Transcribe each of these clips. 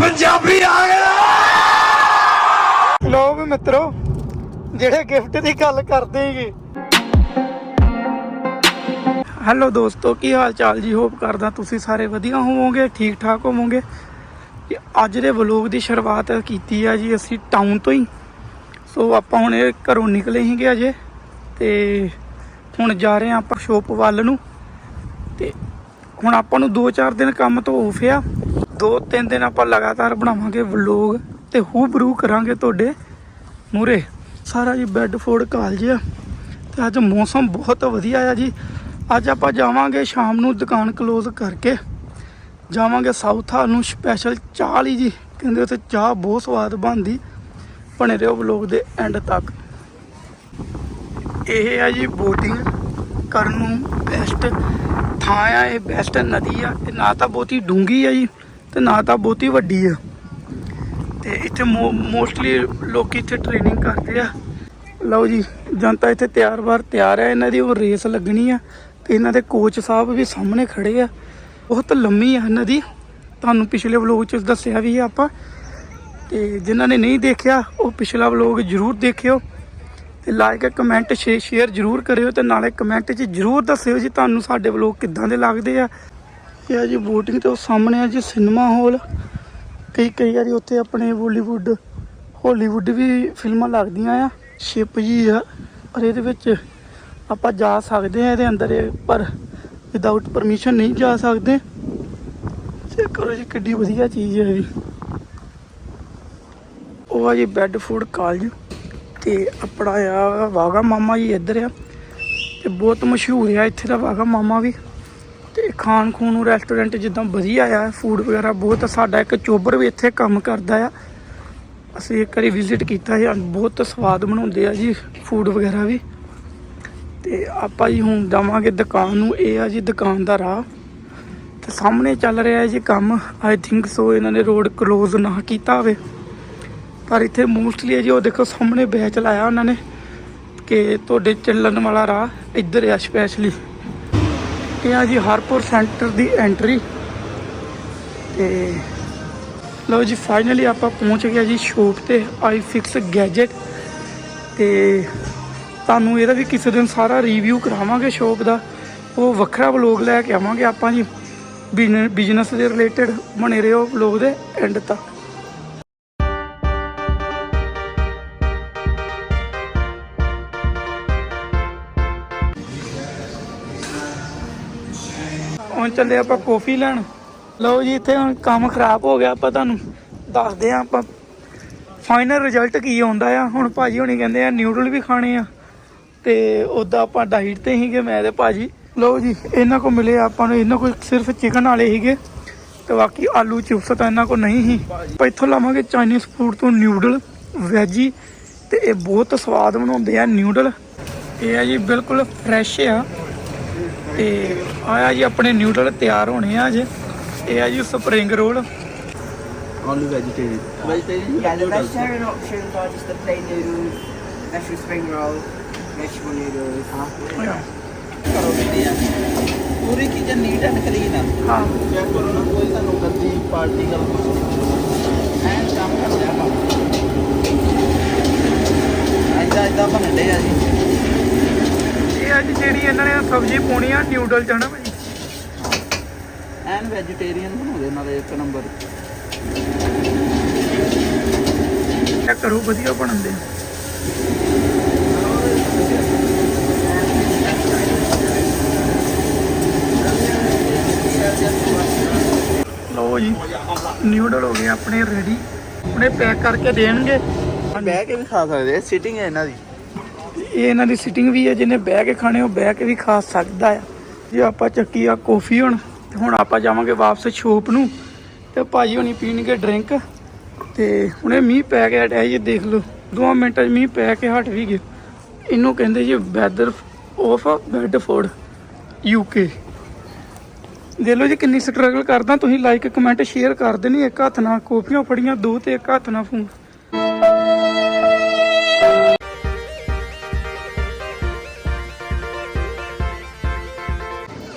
ਪੰਜਾਬੀ ਆ ਗਿਆ ਲੋ ਵੀ ਮਿੱਤਰੋ, ਜਿਹੜੇ ਗਿਫਟ ਦੀ ਗੱਲ ਕਰਦੇ ਹੀਗੇ। ਹੈਲੋ ਦੋਸਤੋ, ਕੀ ਹਾਲ ਚਾਲ ਜੀ? ਹੋਪ ਕਰਦਾ ਤੁਸੀਂ ਸਾਰੇ ਵਧੀਆ ਹੋਵੋਗੇ, ਠੀਕ ਠਾਕ ਹੋਵੋਗੇ। ਅੱਜ ਦੇ ਵਲੋਗ ਦੀ ਸ਼ੁਰੂਆਤ ਕੀਤੀ ਆ ਜੀ ਅਸੀਂ ਟਾਊਨ ਤੋਂ ਹੀ। ਸੋ ਆਪਾਂ ਹੁਣ ਇਹ ਘਰੋਂ ਨਿਕਲੇ ਸੀਗੇ ਅਜੇ ਤੇ ਹੁਣ ਜਾ ਰਹੇ ਆ ਆਪਾਂ ਸ਼ੋਪ ਵੱਲ ਨੂੰ। ਤੇ ਹੁਣ ਆਪਾਂ ਨੂੰ 2-4 ਦਿਨ ਕੰਮ ਤੋਂ ਆਫ ਆ। 2-3 ਦਿਨ ਆਪਾਂ ਲਗਾਤਾਰ ਬਣਾਵਾਂਗੇ ਵਲੋਗ ਤੇ ਹੂਬਰੂ ਕਰਾਂਗੇ ਤੁਹਾਡੇ ਮੂਰੇ ਸਾਰਾ ਜੀ ਬੈੱਡਫੋਰਡ ਕਾਲਜ ਆ ਤੇ ਅੱਜ ਮੌਸਮ ਬਹੁਤ ਵਧੀਆ ਆ ਜੀ। ਅੱਜ ਆਪਾਂ ਜਾਵਾਂਗੇ ਸ਼ਾਮ ਨੂੰ ਦੁਕਾਨ ਕਲੋਜ਼ ਕਰਕੇ। ਜਾਵਾਂਗੇ ਸਾਊਥ ਹਾਲ ਨੂੰ ਸਪੈਸ਼ਲ ਚਾਹ ਲਈ ਜੀ। ਕਹਿੰਦੇ ਉੱਥੇ ਚਾਹ ਬਹੁਤ ਸਵਾਦ ਬਣਦੀ। ਬਣੇ ਰਹੋ ਵਲੋਗ ਦੇ ਐਂਡ ਤੱਕ। ਇਹ ਆ ਜੀ ਬੋਟਿੰਗ ਕਰਨ ਨੂੰ ਬੈਸਟ ਥਾਂ ਆ, ਇਹ ਬੈਸਟ ਨਦੀ ਆ। ਇਹ ਨਾ ਤਾਂ ਬਹੁਤੀ ਡੂੰਗੀ ਆ ਜੀ। ਤੇ ਨਾ ਤਾਂ ਬਹੁਤੀ ਵੱਡੀ ਆ। ਤੇ ਇੱਥੇ ਮੋਸਟਲੀ ਲੋਕੀ ਇੱਥੇ ਟ੍ਰੇਨਿੰਗ ਕਰਦੇ ਆ। ਲਓ ਜੀ, ਜਨਤਾ ਇੱਥੇ ਤਿਆਰ ਵਾਰ ਤਿਆਰ ਆ। ਇਹਨਾਂ ਦੀ ਉਹ ਰੇਸ ਲੱਗਣੀ ਆ ਤੇ ਇਹਨਾਂ ਦੇ ਕੋਚ ਸਾਹਿਬ ਵੀ ਸਾਹਮਣੇ ਖੜੇ ਆ। ਬਹੁਤ ਲੰਮੀ ਆ ਇਹਨਾਂ ਦੀ। ਤੁਹਾਨੂੰ ਪਿਛਲੇ ਵਲੋਗ 'ਚ ਦੱਸਿਆ ਵੀ ਆ ਆਪਾਂ। ਤੇ ਜਿਨ੍ਹਾਂ ਨੇ ਨਹੀਂ ਦੇਖਿਆ, ਉਹ ਪਿਛਲਾ ਵਲੋਗ ਜ਼ਰੂਰ ਦੇਖਿਓ। ਤੇ ਲਾਈਕ ਕਮੈਂਟ ਸ਼ੇਅਰ ਜ਼ਰੂਰ ਕਰਿਓ ਤੇ ਨਾਲੇ ਕਮੈਂਟ 'ਚ ਜ਼ਰੂਰ ਦੱਸਿਓ ਜੀ ਤੁਹਾਨੂੰ ਸਾਡੇ ਵਲੋਗ ਕਿੱਦਾਂ ਦੇ ਲੱਗਦੇ ਆ। ਇਹ ਆ ਜੀ ਬੋਟਿੰਗ ਤੇ ਉਹ ਸਾਹਮਣੇ ਆ ਜੀ ਸਿਨੇਮਾ ਹਾਲ। ਕਈ ਕਈ ਵਾਰੀ ਉੱਥੇ ਆਪਣੇ ਬਾਲੀਵੁੱਡ ਹਾਲੀਵੁੱਡ ਵੀ ਫਿਲਮਾਂ ਲੱਗਦੀਆਂ ਆ। ਸ਼ਿਪ ਜੀ ਆ, ਪਰ ਇਹਦੇ ਵਿੱਚ ਆਪਾਂ ਜਾ ਸਕਦੇ ਆ ਇਹਦੇ ਅੰਦਰ, ਪਰ ਵਿਦਆਊਟ ਪਰਮਿਸ਼ਨ ਨਹੀਂ ਜਾ ਸਕਦੇ। ਚੈੱਕ ਕਰੋ ਜੀ ਕਿੱਡੀ ਵਧੀਆ ਚੀਜ਼ ਹੈ ਜੀ ਉਹ ਆ ਜੀ ਬੈੱਡ ਫੂਡ ਕਾਲਜ ਤੇ ਆਪਣਾ ਆ ਵਾਗਾ ਮਾਮਾ ਜੀ ਇੱਧਰ ਆ। ਤੇ ਬਹੁਤ ਮਸ਼ਹੂਰ ਆ ਇੱਥੇ ਦਾ ਵਾਗਾ ਮਾਮਾ ਵੀ। ਤੇ ਖਾਣ ਖੂਨ ਨੂੰ ਰੈਸਟੋਰੈਂਟ ਜਿੱਦਾਂ ਵਧੀਆ ਆ ਫੂਡ ਵਗੈਰਾ ਬਹੁਤ ਸਾਡਾ ਇੱਕ ਚੋਬਰ ਵੀ ਇੱਥੇ ਕੰਮ ਕਰਦਾ ਆ। ਅਸੀਂ ਇੱਕ ਵਾਰੀ ਵਿਜ਼ਿਟ ਕੀਤਾ ਸੀ ਬਹੁਤ ਸਵਾਦ ਬਣਾਉਂਦੇ ਆ ਜੀ ਫੂਡ ਵਗੈਰਾ ਵੀ। ਤੇ ਆਪਾਂ ਜੀ ਹੁਣ ਜਾਵਾਂਗੇ ਦੁਕਾਨ ਨੂੰ, ਇਹ ਆ ਜੀ ਦੁਕਾਨ ਦਾ ਰਾਹ ਤੇ ਸਾਹਮਣੇ ਚੱਲ ਰਿਹਾ ਜੀ ਕੰਮ ਆਈ ਥਿੰਕ ਸੋ ਇਹਨਾਂ ਨੇ ਰੋਡ ਕਲੋਜ਼ ਨਾ ਕੀਤਾ ਹੋਵੇ। ਪਰ ਇੱਥੇ ਮੋਸਟਲੀ ਹੈ ਜੀ ਉਹ ਦੇਖੋ ਸਾਹਮਣੇ ਬੈਚ ਲਾਇਆ ਉਹਨਾਂ ਨੇ, ਕਿ ਤੁਹਾਡੇ ਚੱਲਣ ਵਾਲਾ ਰਾਹ ਇੱਧਰ ਆ ਸਪੈਸ਼ਲੀ ਇਹ ਆ ਜੀ ਹਰਪੁਰ ਸੈਂਟਰ ਦੀ ਐਂਟਰੀ। ਤੇ ਲਓ ਜੀ ਫਾਈਨਲੀ ਆਪਾਂ ਪਹੁੰਚ ਗਏ ਜੀ ਸ਼ੋਪ ਤੇ ਆਈ ਫਿਕਸ ਗੈਜਟ ਤੇ ਤੁਹਾਨੂੰ ਇਹਦਾ ਵੀ ਕਿਸੇ ਦਿਨ ਸਾਰਾ ਰਿਵਿਊ ਕਰਾਵਾਂਗੇ ਸ਼ੋਪ ਦਾ। ਉਹ ਵੱਖਰਾ ਵਲੋਗ ਲੈ ਕੇ ਆਵਾਂਗੇ ਆਪਾਂ ਜੀ ਬਿਜ਼ਨਸ ਦੇ ਰਿਲੇਟਡ ਬਣੇ ਰਹੋ ਵਲੋਗ ਦੇ ਐਂਡ ਤੱਕ। ਚੱਲੇ ਆਪਾਂ ਕੌਫੀ ਲੈਣ। ਲਓ ਜੀ, ਇੱਥੇ ਹੁਣ ਕੰਮ ਖਰਾਬ ਹੋ ਗਿਆ, ਆਪਾਂ ਤੁਹਾਨੂੰ ਦੱਸਦੇ ਆ ਆਪਾਂ ਫਾਈਨਲ ਰਿਜ਼ਲਟ ਕੀ ਆਉਂਦਾ ਆ। ਹੁਣ ਭਾਜੀ ਹੁਣੀ ਕਹਿੰਦੇ ਆ ਨਿਊਡਲ ਵੀ ਖਾਣੇ ਆ। ਤੇ ਉਦਾਂ ਆਪਾਂ ਡਾਈਟ ਤੇ ਸੀਗੇ, ਮੈਂ ਤੇ ਭਾਜੀ। ਲਓ ਜੀ, ਇਹਨਾਂ ਕੋ ਮਿਲੇ ਆਪਾਂ ਨੂੰ, ਇਹਨਾਂ ਕੋਲ ਸਿਰਫ ਚਿਕਨ ਵਾਲੇ ਸੀਗੇ। ਤੇ ਬਾਕੀ ਆਲੂ ਚਿਪਸ ਤਾਂ ਇਹਨਾਂ ਕੋ ਨਹੀਂ ਸੀ। ਆਪਾਂ ਇੱਥੋਂ ਲਾਵਾਂਗੇ ਚਾਈਨੀਜ਼ ਫੂਡ ਤੋਂ ਨਿਊਡਲ ਵੈਜੀ ਤੇ ਇਹ ਬਹੁਤ ਸਵਾਦ ਬਣਾਉਂਦੇ ਆ ਨਿਊਡਲ ਇਹ ਆ ਜੀ, ਬਿਲਕੁਲ ਫਰੈਸ਼ ਆ। ਤੇ ਆਇਆ ਜੀ ਆਪਣੇ ਨਿਊਡਲ ਤਿਆਰ ਹੋਣੇ ਆ ਅੱਜ ਇਹ ਆ ਜੀ spring roll Only vegetarian. Vegetarian Yeah, the vegetarian options are just the plain noodles, vegetable spring roll, vegetable noodles. ਪੂਰੀ ਚੀਜ਼ਾਂ ਨੀਟ ਐਂਡ ਕਲੀਨ ਆ ਹਾਂ ਚੈੱਕ ਕਰੋ ਨਾ ਕੋਈ ਤੁਹਾਨੂੰ ਗੰਦੀ ਪਾਰਟੀਕਲ ਕੁਝ ਨਹੀਂ ਐਂਡ ਕੰਮ ਕਰਦੇ ਆ ਕੰਮ ਐਦਾਂ ਐਦਾਂ ਬਣਦੇ ਆ ਜੀ ਇਹ ਅੱਜ ਜਿਹੜੀ ਇਹਨਾਂ ਨੇ ਸਬਜ਼ੀ ਪਾਉਣੀ ਆ ਨਿਊਡਲ ਚ ਹਨਾ ਭਾਈ ਐਨ ਵੈਜੀਟੇਰੀਅਨ ਬਣਾਉਂਦੇ ਦੇ ਇੱਕ ਨੰਬਰ ਚੈੱਕ ਕਰੋ ਵਧੀਆ ਬਣਦੇ। ਲਓ ਜੀ ਨਿਊਡਲ ਹੋ ਗਏ ਆਪਣੇ ਰੈਡੀ ਉਹਨੇ ਪੈਕ ਕਰਕੇ ਦੇਣਗੇ। ਬਹਿ ਕੇ ਵੀ ਖਾ ਸਕਦੇ ਸਿਟਿੰਗ ਹੈ ਇਹਨਾਂ ਦੀ। ਇਹ ਇਹਨਾਂ ਦੀ ਸਿਟਿੰਗ ਵੀ ਹੈ, ਜਿਹਨੇ ਬਹਿ ਕੇ ਖਾਣੇ, ਉਹ ਬਹਿ ਕੇ ਵੀ ਖਾ ਸਕਦਾ ਆ। ਜੇ ਆਪਾਂ ਚੱਕੀ ਆ ਕੌਫੀ ਹੁਣ ਹੁਣ ਆਪਾਂ ਜਾਵਾਂਗੇ ਵਾਪਸ ਸ਼ੋਪ ਨੂੰ, ਤੇ ਭਾਜੀ ਹੁਣੀ ਪੀਣਗੇ ਡਰਿੰਕ ਤੇ ਹੁਣੇ ਮੀਂਹ ਪੈ ਗਿਆ ਡੈ ਜੀ ਦੇਖ ਲਓ, ਦੋ ਮਿੰਟਾਂ 'ਚ ਮੀਂਹ ਪੈ ਕੇ ਹਟ ਵੀ ਗਿਆ। ਇਹਨੂੰ ਕਹਿੰਦੇ ਜੀ ਵੈਦਰ ਆਫ ਬੈਡਫੋਰਡ ਯੂਕੇ ਦੇਖ ਲਓ ਜੀ ਕਿੰਨੀ ਸਟਰਗਲ ਕਰਦਾ, ਤੁਸੀਂ ਲਾਈਕ ਕਮੈਂਟ ਸ਼ੇਅਰ ਕਰ ਦੇਣੀ, ਇੱਕ ਹੱਥ ਨਾਲ ਕਾਫੀਆਂ ਫੜੀਆਂ, ਦੋ ਤੇ ਇੱਕ ਹੱਥ ਨਾਲ ਫੋਨ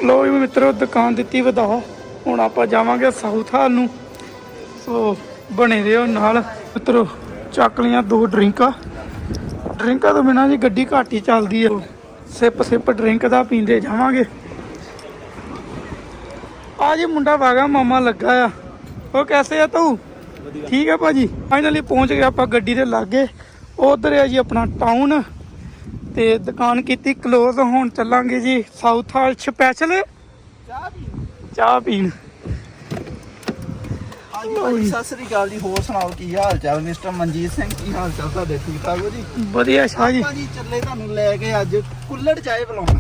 ਲੋ ਜੀ ਮਿੱਤਰੋ ਦੁਕਾਨ ਦਿੱਤੀ ਵਧਾ ਹੁਣ ਆਪਾਂ ਜਾਵਾਂਗੇ ਸਾਊਥ ਹਾਲ ਨੂੰ। ਸੋ ਬਣੇ ਰਹੋ ਨਾਲ। ਮਿੱਤਰੋ ਚੱਕ ਲੀਆਂ ਦੋ ਡਰਿੰਕਾਂ। ਡਰਿੰਕਾਂ ਤੋਂ ਬਿਨਾਂ ਜੀ ਗੱਡੀ ਘੱਟ ਹੀ ਚੱਲਦੀ ਹੈ ਸਿਪ ਸਿਪ ਡਰਿੰਕ ਦਾ ਪੀਂਦੇ ਜਾਵਾਂਗੇ। ਆ ਜੀ ਮੁੰਡਾ ਵਾਗਾ ਮਾਮਾ ਲੱਗਾ ਆ। ਉਹ ਕੈਸੇ ਆ ਤੂੰ? ਠੀਕ ਹੈ ਭਾਜੀ। ਫਾਈਨਲੀ ਪਹੁੰਚ ਗਏ ਆਪਾਂ ਗੱਡੀ ਦੇ ਲਾਗੇ। ਉਧਰ ਹੈ ਜੀ ਆਪਣਾ ਟਾਊਨ ਤੇ ਦੁਕਾਨ ਕੀਤੀ ਕਲੋਜ਼ ਹੁਣ ਚੱਲਾਂਗੇ ਜੀ ਸਾਊਥ ਹਾਲ ਸਪੈਸ਼ਲ ਚਾਹ ਪੀਣ। ਹਾਂਜੀ ਸਤਿ ਸ੍ਰੀ ਅਕਾਲ ਜੀ ਹੋਰ ਸੁਣਾਓ ਕੀ ਹਾਲ ਚਾਲ? ਮਿਸਟਰ ਮਨਜੀਤ ਸਿੰਘ ਕੀ ਹਾਲ ਚਾਲ ਤੁਹਾਡੇ? ਠੀਕ ਠਾਕ ਹੋ ਜੀ? ਵਧੀਆ ਸ਼ਾਹ ਜੀ। ਆਪਾਂ ਜੀ ਚੱਲੇ ਤੁਹਾਨੂੰ ਲੈ ਕੇ ਅੱਜ ਕੁੱਲੜ ਚਾਏ ਬੁਲਾਉਣਾ।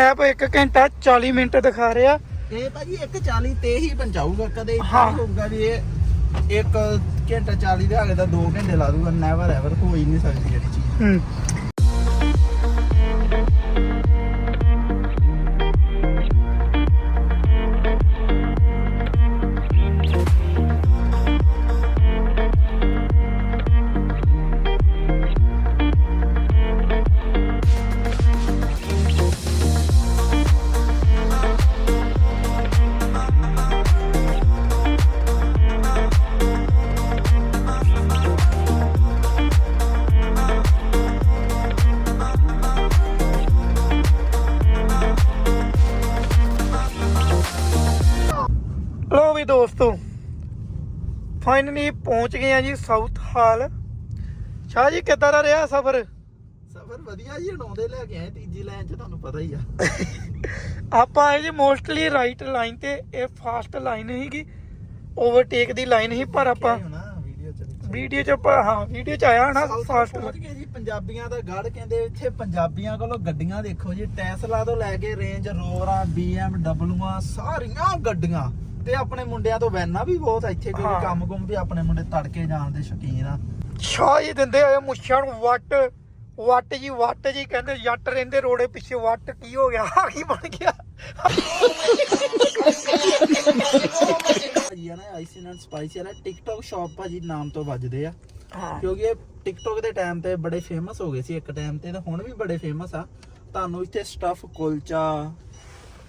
ਐਪ 1 ਘੰਟਾ 40 ਮਿੰਟ ਦਿਖਾ ਰਿਹਾ। ਇਹ ਭਾਜੀ 140 ਤੇ ਹੀ ਪਹੁੰਚਾਊਗਾ ਕਦੇ ਹਾਂ। ਹੋਊਗਾ ਵੀ ਇਹ 1 ਘੰਟਾ 40 ਦੇ ਆਗੇ ਤਾਂ 2 ਘੰਟੇ ਲਾ ਦੂਗਾ ਨੈਵਰ ਐਵਰ ਹੋ ਹੀ ਨਹੀਂ ਸਕਦੀ ਜਿਹੜੀ ਚੀਜ਼। ਹੂੰ। ਪਹੁੰਚ ਗਏ ਆ ਜੀ ਸਾਊਥ ਹਾਲ। ਸ਼ਾਹ ਜੀ ਕਿੱਦਾਂ ਦਾ ਰਿਹਾ ਸਫ਼ਰ? ਸਫਰ ਵਧੀਆ ਜੀ ਹਣਾਉਂਦੇ ਲੈ ਕੇ ਆਏ ਤੀਜੀ ਲਾਈਨ 'ਚ ਤੁਹਾਨੂੰ ਪਤਾ ਹੀ ਆ। ਆਪਾਂ ਆਏ ਜੀ ਮੋਸਟਲੀ ਰਾਈਟ ਲਾਈਨ ਤੇ ਇਹ ਫਾਸਟ ਲਾਈਨ ਸੀਗੀ। ਓਵਰਟੇਕ ਦੀ ਲਾਈਨ ਸੀ ਪਰ ਆਪਾਂ ਵੀਡੀਓ 'ਚ ਹਾਂ ਵੀਡੀਓ ਚ ਆਇਆ ਨਾ ਫਾਸਟ ਪਹੁੰਚ ਗਏ ਜੀ ਪੰਜਾਬੀਆਂ ਦਾ ਗੜ ਕਹਿੰਦੇ ਇੱਥੇ ਪੰਜਾਬੀਆਂ ਕੋਲੋਂ ਗੱਡੀਆਂ ਦੇਖੋ ਜੀ ਟੈਸਲਾ ਤੋਂ ਲੈ ਕੇ ਰੇਂਜ ਰੋਵਰਾਂ BMWਆਂ ਸਾਰੀਆਂ ਗੱਡੀਆਂ। ਤੇ ਆਪਣੇ ਮੁੰਡਿਆਂ ਤੋਂ ਵੈਨਾਂ ਵੀ ਬਹੁਤ ਆ ਇੱਥੇ। ਕਿਉਂਕਿ ਕੰਮ ਕੁੰਮ ਵੀ ਆਪਣੇ ਮੁੰਡੇ ਤੜਕੇ ਜਾਣ ਦੇ ਸ਼ੌਕੀਨ ਆ। ਸ਼ਾਹ ਦਿੰਦੇ ਹੋਏ ਮੁੱਛਾਂ ਨੂੰ ਵੱਟ ਵੱਟ ਜੀ ਵੱਟ ਜੀ ਕਹਿੰਦੇ ਜੱਟ ਰਹਿੰਦੇ ਰੋੜੇ ਪਿੱਛੇ ਵੱਟ ਕੀ ਹੋ ਗਿਆ ਆ ਕੀ ਬਣ ਗਿਆ? ਭਾਜੀ ਆ ਨਾ ਆਈਸੀ ਨਟ ਸਪਾਈਸੀ ਵਾਲਾ ਟਿਕਟੌਕ ਸ਼ਾਪ ਭਾਜੀ ਨਾਮ ਤੋਂ ਵੱਜਦੇ ਆ। ਕਿਉਂਕਿ ਇਹ ਟਿਕਟੌਕ ਦੇ ਟਾਈਮ ਤੇ ਬੜੇ ਫੇਮਸ ਹੋ ਗਏ ਸੀ ਇੱਕ ਟਾਈਮ ਤੇ ਤੇ ਹੁਣ ਵੀ ਬੜੇ ਫੇਮਸ ਆ। ਤੁਹਾਨੂੰ ਇੱਥੇ ਸਟਫ ਕੁਲਚਾ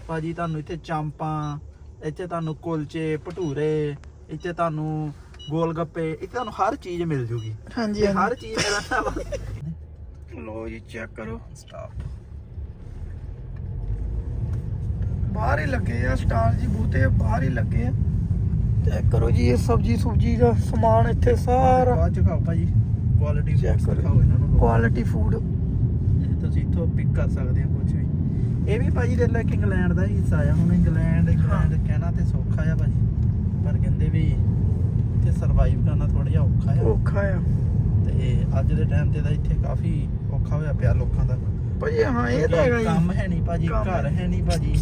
ਭਾਜੀ ਤੁਹਾਨੂੰ ਇੱਥੇ ਚਾਂਪਾਂ ਇੱਥੇ ਤੁਹਾਨੂੰ ਕੁਲਚੇ ਭਟੂਰੇ ਇੱਥੇ ਤੁਹਾਨੂੰ ਗੋਲ ਗੱਪੇ ਇੱਥੇ ਤੁਹਾਨੂੰ ਹਰ ਚੀਜ਼ ਮਿਲ ਜੂਗੀ। ਹਾਂਜੀ ਤੇ ਹਰ ਚੀਜ਼ ਮੇਰਾ ਲੋ ਜੀ ਚੈੱਕ ਕਰੋ। ਸਟਾਪ ਬਾਹਰ ਹੀ ਲੱਗੇ ਆ ਸਟਾਰ ਜੀ ਬੂਤੇ ਬਾਹਰ ਹੀ ਲੱਗੇ ਆ। ਚੈੱਕ ਕਰੋ ਜੀ ਇਹ ਸਬਜੀ ਸੁਬਜੀ ਦਾ ਸਮਾਨ ਇੱਥੇ ਸਾਰਾ। ਬਾਅਦ ਚ ਖਾਓ ਭਾਜੀ। ਕੁਆਲਿਟੀ Check ਕਰੋ। ਖਾਓ ਇਹਨਾਂ ਨੂੰ ਕੁਆਲਿਟੀ ਫੂਡ ਇਹ ਤੁਸੀਂ ਇੱਥੋਂ ਪਿਕ ਕਰ ਸਕਦੇ ਹੋ ਕੁਝ ਵੀ। ਇਹ ਵੀ ਭਾਜੀ ਦੇ ਲੱਕ ਇੰਗਲੈਂਡ ਦਾ ਹਿੱਸਾ ਆ। ਹੁਣ ਇੰਗਲੈਂਡ ਇੰਗਲੈਂਡ ਕਹਿਣਾ ਤੇ ਸੌਖਾ ਆ ਭਾਜੀ। ਪਰ ਕਹਿੰਦੇ ਵੀ ਇੱਥੇ ਸਰਵਾਈਵ ਕਰਨਾ ਥੋੜਾ ਜਿਹਾ ਔਖਾ ਆ। ਔਖਾ ਆ। ਤੇ ਅੱਜ ਦੇ ਟਾਈਮ ਤੇ ਤਾਂ ਇੱਥੇ ਕਾਫੀ ਔਖਾ ਹੋਇਆ ਪਿਆ ਲੋਕਾਂ ਦਾ। ਭਾਜੀ ਹਾਂ ਇਹ ਤਾਂ ਹੈਗਾ ਕੰਮ ਹੈ ਨਹੀਂ ਭਾਜੀ ਘਰ। ਹੈ ਨਹੀਂ ਭਾਜੀ।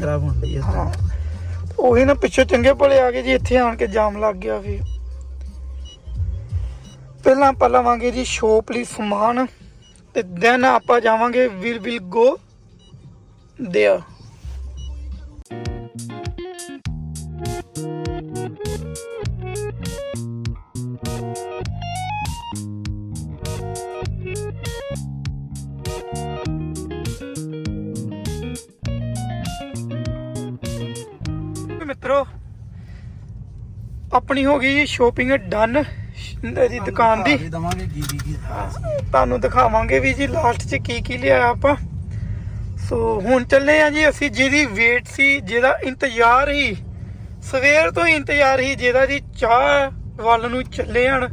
ਖਰਾਬ ਹੁੰਦੀ ਹੈ ਹਾਂ। ਉਹੀ ਨਾ ਪਿੱਛੇ ਚੰਗੇ ਭਲੇ ਆ ਗਏ ਜੀ, ਇੱਥੇ ਆਣ ਕੇ ਜਾਮ ਲੱਗ ਗਿਆ ਵੀ ਪਹਿਲਾਂ ਆਪਾਂ ਲਵਾਂਗੇ ਜੀ ਸ਼ੋਪ ਲਈ ਸਮਾਨ ਤੇ ਦੈਨ ਆਪਾਂ ਜਾਵਾਂਗੇ ਵਿਲ ਵਿਲ ਗੋ ਦੇਅਰ ਆਪਣੀ ਹੋ ਗਈ ਜੀ ਸ਼ੋਪਿੰਗ ਡਨ ਇਹਦੀ ਦੁਕਾਨ ਦੀ। ਦਵਾਂਗੇ ਕੀ ਕੀ ਕੀ ਤੁਹਾਨੂੰ ਦਿਖਾਵਾਂਗੇ ਵੀ ਜੀ ਲਾਸਟ 'ਚ ਕੀ ਕੀ ਲਿਆ ਆਪਾਂ। ਸੋ ਹੁਣ ਚੱਲੇ ਆ ਜੀ ਅਸੀਂ ਜਿਹਦੀ ਵੇਟ ਸੀ ਜਿਹਦਾ ਇੰਤਜ਼ਾਰ ਹੀ ਸਵੇਰ ਤੋਂ ਹੀ ਇੰਤਜ਼ਾਰ ਹੀ ਜਿਹਦਾ ਜੀ ਚਾਹ ਵੱਲ ਨੂੰ ਚੱਲੇ ਹਣ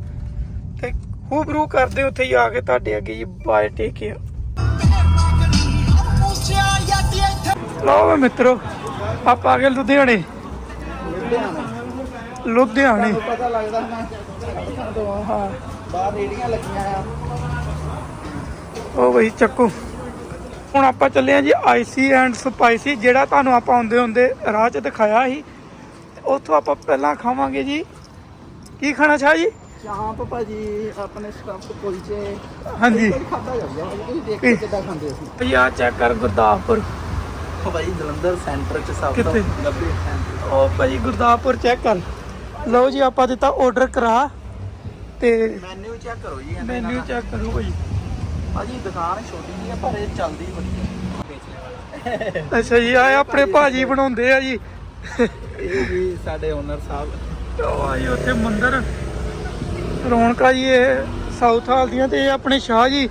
ਤੇ ਖੂਬਰੂ ਕਰਦੇ ਉੱਥੇ ਹੀ ਆ ਕੇ ਤੁਹਾਡੇ ਅੱਗੇ ਜੀ ਬਾਏ ਟੇਕ ਕੇਅਰ ਲਓ ਮਿੱਤਰੋ ਆਪਾਂ ਆ ਗਏ ਲੁਧਿਆਣੇ। ਲੁਧਿਆਣੇ। ਤੁਹਾਨੂੰ ਪਤਾ ਲੱਗਦਾ ਮੈਂ ਹਾਂ। ਬਾਹਰ ਰੇੜੀਆਂ ਲੱਗੀਆਂ ਆ। ਉਹ ਬਈ ਚੱਕੋ। ਹੁਣ ਆਪਾਂ ਚੱਲੇ ਆ ਜੀ ਆਈਸੀ ਐਂਡ ਸਪਾਈਸੀ ਜਿਹੜਾ ਤੁਹਾਨੂੰ ਆਪਾਂ ਆਉਂਦੇ ਹੁੰਦੇ ਰਾਹ 'ਚ ਦਿਖਾਇਆ ਸੀ। ਤੇ ਉੱਥੋਂ ਆਪਾਂ ਪਹਿਲਾਂ ਖਾਵਾਂਗੇ ਜੀ। ਕੀ ਖਾਣਾ ਚਾਹ ਜੀ? ਚਾਂਪ ਭਾਜੀ ਆਪਣੇ ਸਟਫਡ ਕੁਲਚੇ। ਹਾਂਜੀ। ਖਾਦਾ ਜਾਂਦਾ ਤੁਸੀਂ ਦੇਖ ਕੀ? ਕਿੱਦਾਂ ਖਾਂਦੇ ਅਸੀਂ ਭਾਈ ਆ ਚੈੱਕ ਕਰ ਗੁਰਦਾਸਪੁਰ। ਭਾਈ ਜਲੰਧਰ ਸੈਂਟਰ ਚ ਸਭ ਤੋਂ ਕਿੱਥੇ? 90 ਸੈਂਟਰ ਉਹ ਭਾਈ ਗੁਰਦਾਸਪੁਰ ਚੈੱਕ ਕਰ। ਲਓ ਜੀ ਆਪਾਂ ਦਿੱਤਾ ਆਰਡਰ ਕਰਾ ਤੇ ਮੈਨੂ ਚੈੱਕ ਕਰੋ ਜੀ ਮੈਨੂ। ਚੈੱਕ ਕਰੋ ਭਾਈ। ਭਾਜੀ ਦੁਕਾਨ ਛੋਟੀ ਜੀ ਆ ਪਰ ਇਹ ਚੱਲਦੀ ਬੜੀ ਹੈ ਵੇਚਣੇ ਵਾਲਾ ਅੱਛਾ ਜੀ ਆ ਆਪਣੇ ਭਾਜੀ ਬਣਾਉਂਦੇ ਆ ਜੀ। ਇਹ ਜੀ ਸਾਡੇ ਓਨਰ ਸਾਹਿਬ। ਉਹ ਆ ਜੀ ਉੱਥੇ ਮੰਦਿਰ। ਰੌਣਕਾਂ ਜੀ ਇਹ ਸਾਊਥ ਹਾਲ ਦੀਆਂ ਤੇ ਇਹ ਆਪਣੇ ਸ਼ਾਹ ਜੀ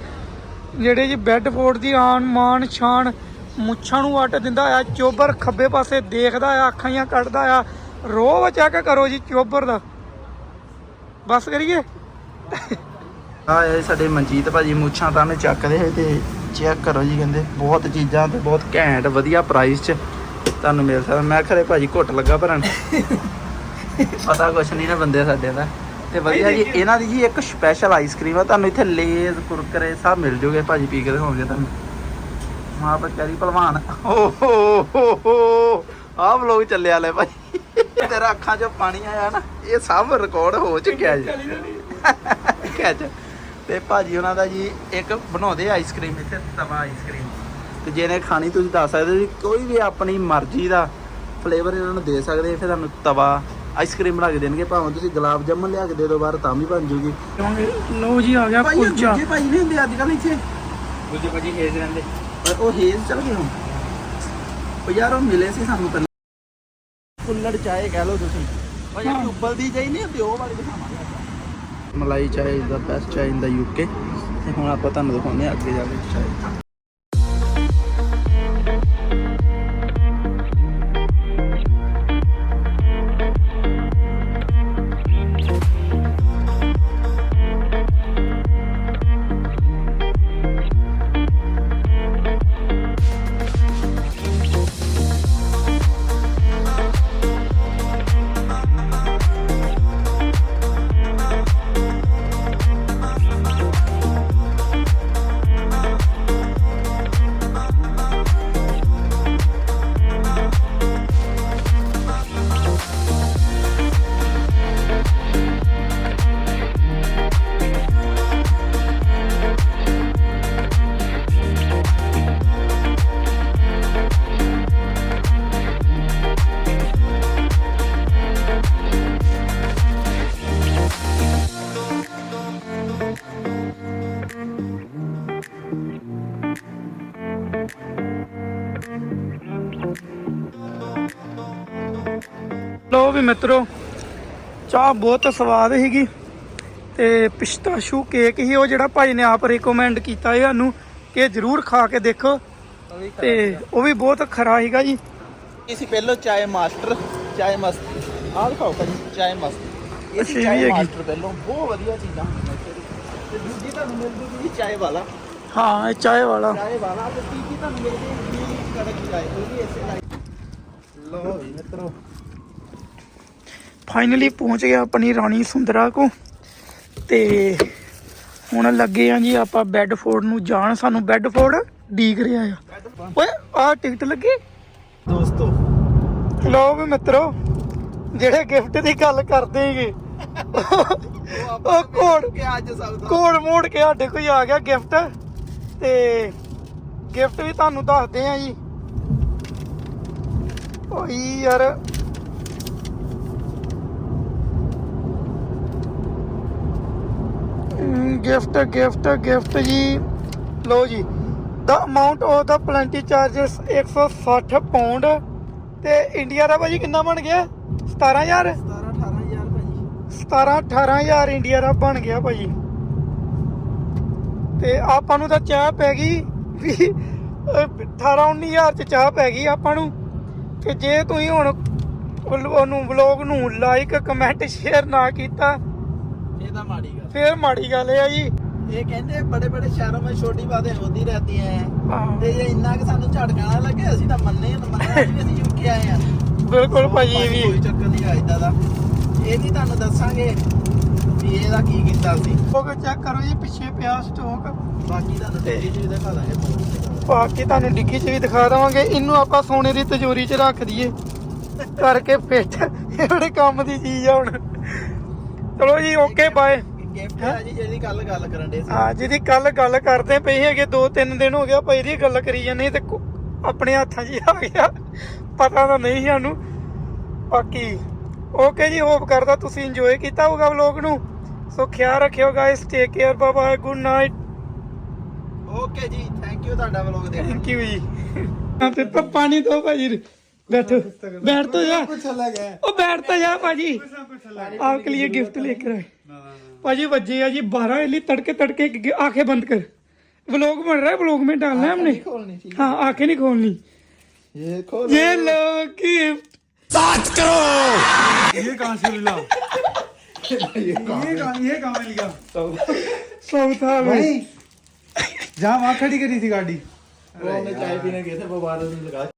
ਜਿਹੜੇ ਜੀ ਬੈੱਡਫੋਰਡ ਦੀ ਆਨ ਮਾਨ ਸ਼ਾਨ ਮੁੱਛਾਂ ਨੂੰ ਵੱਟ ਦਿੰਦਾ ਆ ਚੋਬਰ ਖੱਬੇ ਪਾਸੇ ਦੇਖਦਾ ਆ ਅੱਖਾਂ ਜਿਹੀਆਂ ਕੱਢਦਾ ਆ। ਰੋਹ ਚੈੱਕ ਕਰੋ ਜੀ ਚੋਬਰ ਦਾ। ਬਸ ਕਰੀਏ? ਆ ਇਹ ਸਾਡੇ ਮਨਜੀਤ ਭਾਜੀ ਮੁੱਛਾਂ ਤਾਂ ਨੇ ਚੱਕਦੇ ਤੇ ਚੈੱਕ ਕਰੋ ਜੀ ਕਹਿੰਦੇ ਬਹੁਤ ਚੀਜ਼ਾਂ ਤੇ ਬਹੁਤ ਘੈਂਟ ਵਧੀਆ ਪ੍ਰਾਈਸ 'ਚ। ਤੁਹਾਨੂੰ ਮਿਲ ਸਕਦਾ। ਮੈਂ ਖਰੇ ਭਾਜੀ ਘੁੱਟ ਲੱਗਾ ਭਰਨ। ਪਤਾ ਕੁਛ ਨਹੀਂ ਨਾ ਬੰਦੇ ਸਾਡੇ ਦਾ। ਤੇ ਵਧੀਆ ਜੀ ਇਹਨਾਂ ਦੀ ਜੀ ਇੱਕ ਸਪੈਸ਼ਲ ਆਈਸਕ੍ਰੀਮ ਆ। ਤੁਹਾਨੂੰ ਇੱਥੇ ਲੇਜ਼ ਕੁਰਕਰੇ ਸਭ ਮਿਲ ਜੂਗੇ ਭਾਜੀ ਪੀ ਕੇ ਦਿਖਾਉਂਗੇ ਤੁਹਾਨੂੰ। ਮਾਂ ਬੱਚਾ ਦੀ ਭਲਵਾਨ ਓ ਹੋ ਹੋ ਹੋ। ਆਹ ਵਲੋਗ ਚੱਲਿਆ ਲੈ ਭਾਈ। ਤੇਰਾ ਅੱਖਾਂ 'ਚੋਂ ਪਾਣੀ ਆਇਆ ਨਾ ਇਹ ਸਭ ਰਿਕਾਰਡ ਹੋ ਚੁੱਕਿਆ ਜੀ। ਖਿੱਚ ਤੇ ਭਾਜੀ ਉਹਨਾਂ ਦਾ ਜੀ ਇੱਕ ਬਣਾਉਂਦੇ ਆਈਸਕ੍ਰੀਮ ਇੱਥੇ ਤਵਾ ਆਈਸਕ੍ਰੀਮ ਤੇ ਜਿਹਨੇ ਖਾਣੀ ਤੁਸੀਂ ਦੱਸ ਸਕਦੇ ਹੋ ਜੀ ਕੋਈ ਵੀ ਆਪਣੀ ਮਰਜ਼ੀ ਦਾ ਫਲੇਵਰ ਇਹਨਾਂ ਨੂੰ ਦੇ ਸਕਦੇ। ਫਿਰ ਤੁਹਾਨੂੰ ਤਵਾ ਆਈਸਕ੍ਰੀਮ ਬਣਾ ਕੇ ਦੇਣਗੇ। ਭਾਵੇਂ ਤੁਸੀਂ ਗੁਲਾਬ ਜਾਮਨ ਲਿਆ ਕੇ ਦੇ ਦਿਓ ਬਾਹਰ ਤਾਂ ਵੀ ਬਣ ਜੂਗੀ। ਲਓ ਜੀ ਆ ਗਿਆ ਕੁਲਚਾ ਭਾਈ ਨਹੀਂ ਹੁੰਦੇ ਅੱਜ ਕੱਲ੍ਹ ਇੱਥੇ। ਦੂਜੇ ਭਾਜੀ ਹੇਜ਼ ਰਹਿੰਦੇ। ਪਰ ਉਹ ਹੇਜ਼ ਚਲ ਗਏ ਹੁਣ। ਉਹ ਯਾਰ ਉਹ ਮਿਲੇ ਸੀ ਸਾਨੂੰ ਪਹਿਲਾਂ। ਕੁੱਲੜ ਚਾਏ ਕਹਿ ਲਓ ਤੁਸੀਂ ਹਾਂ। ਜਿਹੜੀ ਉਬਲਦੀ ਚਾਹੀ ਨਹੀਂ ਹੁੰਦੀ ਉਹ ਵਾਲੀ ਦਿਖਾਵਾਂਗੇ ਆਪਾਂ। ਮਲਾਈ ਚਾਏ ਦਾ ਬੈਸਟ ਚਾਏ ਇਨ ਦਾ ਯੂਕੇ ਤੇ ਹੁਣ ਆਪਾਂ ਤੁਹਾਨੂੰ ਦਿਖਾਉਂਦੇ ਹਾਂ ਅੱਗੇ ਜਾ ਕੇ ਚਾਏ ਵੀ ਮਿੱਤਰੋ ਚਾਹ ਬਹੁਤ ਸਵਾਦ ਸੀਗੀ ਤੇ ਪਿਸਤਾਸ਼ੂ ਕੇਕ ਹੀ ਉਹ ਜਿਹੜਾ ਭਾਈ ਨੇ ਆਪ ਰეკਮੈਂਡ ਕੀਤਾ ਹੈ ਸਾਨੂੰ ਕਿ ਜਰੂਰ ਖਾ ਕੇ ਦੇਖੋ। ਤੇ ਉਹ ਵੀ ਬਹੁਤ ਖਰਾ ਸੀਗਾ ਜੀ। ਇਹ ਸੀ ਪਹਿਲੋ ਚਾਏ ਮਾਸਟਰ ਚਾਏ ਮਸਤ ਆਹ ਦਿਖਾਓ ਭਾਜੀ ਚਾਏ ਮਸਤ ਇਹ ਅੱਛਾ, ਸੀ ਇਹ ਵੀ ਚਾਏ ਹੈਗੀ। ਮਾਸਟਰ ਪਹਿਲੋਂ ਬਹੁਤ ਵਧੀਆ ਚੀਜ਼ਾਂ। ਤੇ ਦੂਜੀ ਤੁਹਾਨੂੰ ਚਾਏ ਵਾਲਾ। ਹਾਂ ਇਹ ਚਾਹ ਵਾਲਾ। ਚਾਏ ਵਾਲਾ ਤੇ ਤੀਜੀ ਤੁਹਾਨੂੰ ਮਿਲ ਜੂਗੀ ਕੜਕ ਚਾਏ ਉਹ ਵੀ ਇਸੇ ਲਾਈਕ ਲੋ ਮਿੱਤਰੋ ਫਾਈਨਲੀ ਪਹੁੰਚ ਗਿਆ ਆਪਣੀ ਰਾਣੀ ਸੁੰਦਰਾ ਕੋ ਤੇ ਹੁਣ ਲੱਗੇ ਆ ਜੀ ਆਪਾਂ ਬੈੱਡਫੋਰਡ ਨੂੰ। ਜਾਣ ਸਾਨੂੰ ਬੈੱਡਫੋਰਡ ਡੀਕ ਰਿਹਾ ਆ। ਓਏ ਆ ਟਿਕਟ ਲੱਗੀ? ਦੋਸਤੋ। ਲੋ ਵੀ ਮਿੱਤਰੋ ਜਿਹੜੇ ਗਿਫਟ ਦੀ ਗੱਲ ਕਰਦੇ ਸੀਗੇ ਉਹ ਕੋਡ ਕਿ ਅੱਜ ਸਭ ਤੋਂ ਕੋਡ ਮੋੜ ਕੇ ਸਾਡੇ ਕੋਈ ਆ ਗਿਆ ਗਿਫਟ ਤੇ ਗਿਫਟ ਵੀ ਤੁਹਾਨੂੰ ਦੱਸਦੇ ਆ ਜੀ। ਓਏ ਯਾਰ ਗਿਫਟ ਗਿਫਟ ਗਿਫਟ ਜੀ। ਲਓ ਜੀ ਦਾ ਅਮਾਉਂਟ ਆਫ ਦਾ ਪਲੈਂਟੀ ਚਾਰजेस 160 ਪਾਉਂਡ ਤੇ ਇੰਡੀਆ ਦਾ ਭਾਜੀ ਕਿੰਨਾ ਬਣ ਗਿਆ? 17000 17 18000 ਭਾਜੀ। 17 18000 ਇੰਡੀਆ ਦਾ ਬਣ ਗਿਆ ਭਾਜੀ। ਤੇ ਆਪਾਂ ਨੂੰ ਤਾਂ ਚਾਹ ਪੈ ਗਈ ਵੀ 18 19000 ਚ ਚਾਹ ਪੈ ਗਈ ਆਪਾਂ ਨੂੰ। ਤੇ ਜੇ ਤੁਸੀਂ ਹੁਣ ਉਹਨੂੰ ਵਲੌਗ ਨੂੰ ਲਾਈਕ ਕਮੈਂਟ ਸ਼ੇਅਰ ਨਾ ਕੀਤਾ ਇਹ ਮਾੜੀ ਗੱਲ। ਫਿਰ ਜੀ। ਇਹ ਕਹਿੰਦੇ ਬੜੇ ਬੜੇ ਸ਼ਹਿਰਾਂ ਵਿੱਚ ਛੋਟੀ ਬਾतें ਹੁੰਦੀ ਰਹਤੀ ਤੇ ਜੇ ਇੰਨਾ ਕਿ ਸਾਨੂੰ ਝਟਕਾ ਨਾ ਲੱਗੇ ਅਸੀਂ ਤਾਂ ਮੰਨੇ ਤਾਂ ਮੰਨਣਾ ਵੀ ਅਸੀਂ ਯੂਕੇ ਆਏ ਆ। ਬਿਲਕੁਲ ਭਾਜੀ ਇਹ ਕੋਈ ਚੱਕਰ ਨਹੀਂ ਆ ਇਦਾਂ ਦਾ। ਇਹ ਵੀ ਤੁਹਾਨੂੰ ਦੱਸਾਂਗੇ ਵੀ ਇਹਦਾ ਕੀ ਕੀਤਾ ਸੀ। ਉਹ ਚੈੱਕ ਕਰੋ ਜੀ ਪਿੱਛੇ ਪਿਆ ਸਟੋਕ ਬਾਕੀ ਤੁਹਾਨੂੰ ਡਿੱਗੀ 'ਚ ਵੀ ਦਿਖਾ ਦਾਂਗੇ ਬਾਕੀ ਤੁਹਾਨੂੰ ਡਿੱਗੀ 'ਚ ਵੀ ਦਿਖਾ ਦਵਾਂਗੇ। ਇਹਨੂੰ ਆਪਾਂ ਸੋਨੇ ਦੀ ਤਜੂਰੀ 'ਚ ਰੱਖ ਦਈਏ। ਕਰਕੇ ਫਿੱਟ ਇਹ ਬੜੇ ਕੰਮ ਦੀ ਚੀਜ਼ ਆ ਹੁਣ। ਚਲੋ ਜੀ ਓਕੇ ਬਾਏ ਗਿਫਟ ਹੈ? ਜੀ ਜਿਹਦੀ ਕੱਲ ਗੱਲ ਕਰਨ ਦੇ ਸੀ। ਹਾਂ ਜਿਹਦੀ ਕੱਲ ਗੱਲ ਕਰਦੇ ਪਏ ਹੈਗੇ ਦੋ ਤਿੰਨ ਦਿਨ ਹੋ ਗਿਆ ਪਈ ਦੀ ਗੱਲ ਕਰੀ ਜਾਂਦੇ ਤੇ ਆਪਣੇ ਹੱਥਾਂ 'ਚ ਆ ਗਿਆ। ਪਤਾ ਤਾਂ ਨਹੀਂ ਸਾਨੂੰ। ਬਾਕੀ ਓਕੇ ਜੀ ਹੋਪ ਕਰਦਾ ਤੁਸੀਂ ਇੰਜੋਏ ਕੀਤਾ ਹੋਊਗਾ ਵਲੋਗ ਨੂੰ। ਸੋ ਖਿਆਲ ਰੱਖਿਓ guys take care bye bye good night okay ਜੀ ਥੈਂਕ ਯੂ ਤੁਹਾਡਾ ਵਲੋਗ ਦੇਖਣ ਥੈਂਕ ਯੂ ਜੀ। ਤੇ ਪਾਣੀ ਦੋ ਭਾਜੀ। बैठो। बैठ तो यार कुछ अलग है ओ बैठ तो यार पाजी आपके लिए गिफ्ट लेकर आए। पाजी बजे है। जी बारह इली तड़के तड़के आँखें बंद कर। ब्लॉग बन रहा है ब्लॉग में डालना है हमने। हाँ आँखें नहीं खोलनी। ये खोल। ये लो गिफ्ट साथ करो ये कहाँ से मिला? ये कहाँ ये कहाँ मिला साउथ साउथ था भाई जहाँ वहाँ खड़ी करी थी गाड़ी। वो हमने चाय पीने गए थे वो बारह दिन लगा